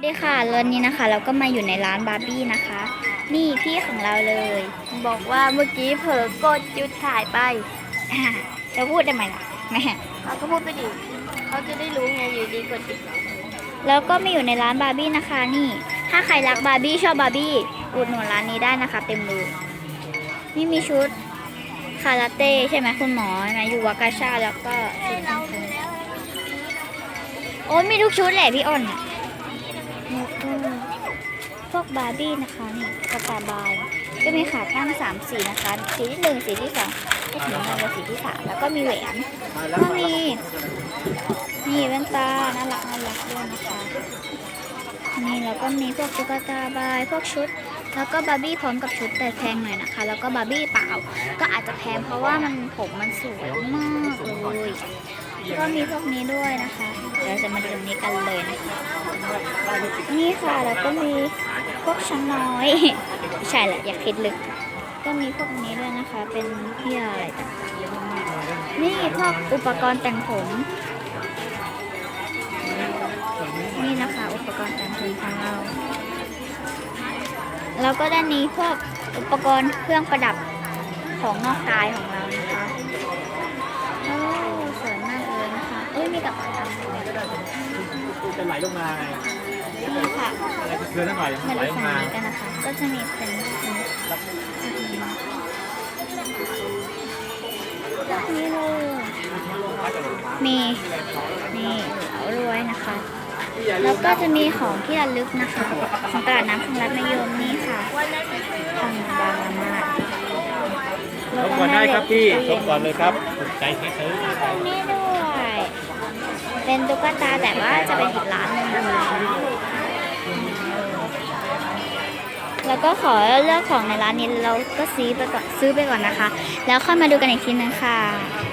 สวัสดีค่ะเรือนนี้นะคะ เราก็มาอยู่ในร้านบาร์บี้นะคะ นี่พี่ของเราเลย บอกว่าเมื่อกี้เผลอกดหยุดถ่ายไปอ่าจะพูดได้ไหมล่ะแม่เขาก็พูดไปดิเขาจะได้รู้ไงอยู่ดีกดติดแล้วก็มาอยู่ในร้านบาร์บี้นะคะ นี่ ถ้าใครรักบาร์บี้ชอบบาร์บี้อุดหนุนร้านนี้ได้นะคะ เต็มเลยนี่มีชุดคาราเต้ใช่ไหมคุณหมอใช่ไหมยูวากาชาแล้วก็ชุดเรากางเกดูงแล้วโอ้ยมีทุกชุดแหละพี่อ้นอะ แล้วก็พวกบาร์บี้นะคะนี่กระตาบาย ก็มีขาตั้งสามสีนะคะ สีที่หนึ่งสีที่สองสีที่หนึ่งและสีที่สามแล้วก็มีแหวนก็มีนี่แว่นตาน่ารักน่ารักด้วยนะคะนี่แล้วก็มีพวกตุ๊กตาบายพวกชุด แล้วก็บาร์บี้พร้อมกับชุดแต่แพงหน่อยนะคะ แล้วก็บาร์บี้เปล่า ก็อาจจะแพงเพราะว่ามันผมมันสวยมากเลย ก็มีพวกนี้ด้วยนะคะเดี๋ยวจะมาดูตรงนี้กันเลยนะคะนี่ค่ะแล้วก็มีพวกช้างน้อยไม่ใช่แหละอย่าคิดลึก ก็มีพวกนี้ด้วยนะคะ เป็นเที่ยอะไรต่างๆเยอะนี่พวกอุปกรณ์แต่งผมนี่นะคะอุปกรณ์แต่งผมของเราแล้วก็ด้านนี้พวกอุปกรณ์เครื่องประดับของนอกกายของเรานะคะโอ้สวยมากเลย นะคะเอ้ยมีกับตังจะไหลลงมาไงนี่ค่ะอะไรเพื่อนหน่อยมาไหลดูลงฝั่งมานี้กันนะคะ ก็จะมีเป็นนี่เลยมีนี่เอารวยนะคะ แล้วก็จะมีของที่ระลึกนะคะของตลาดน้ำของรัฐมยมนี่ค่ะทางบางมาดชมก่อนได้ครับพี่ชมก่อนเลยครับถูกใจซื้อ ตรงนี้ด้วย เป็นตุ๊กตาแต่ว่าจะเป็นอีกร้านนึงแล้วก็ขอเลือกของในร้านนี้เราก็ซื้อไปก่อนซื้อไปก่อนนะคะ แล้วค่อยมาดูกันอีกทีนึงค่ะ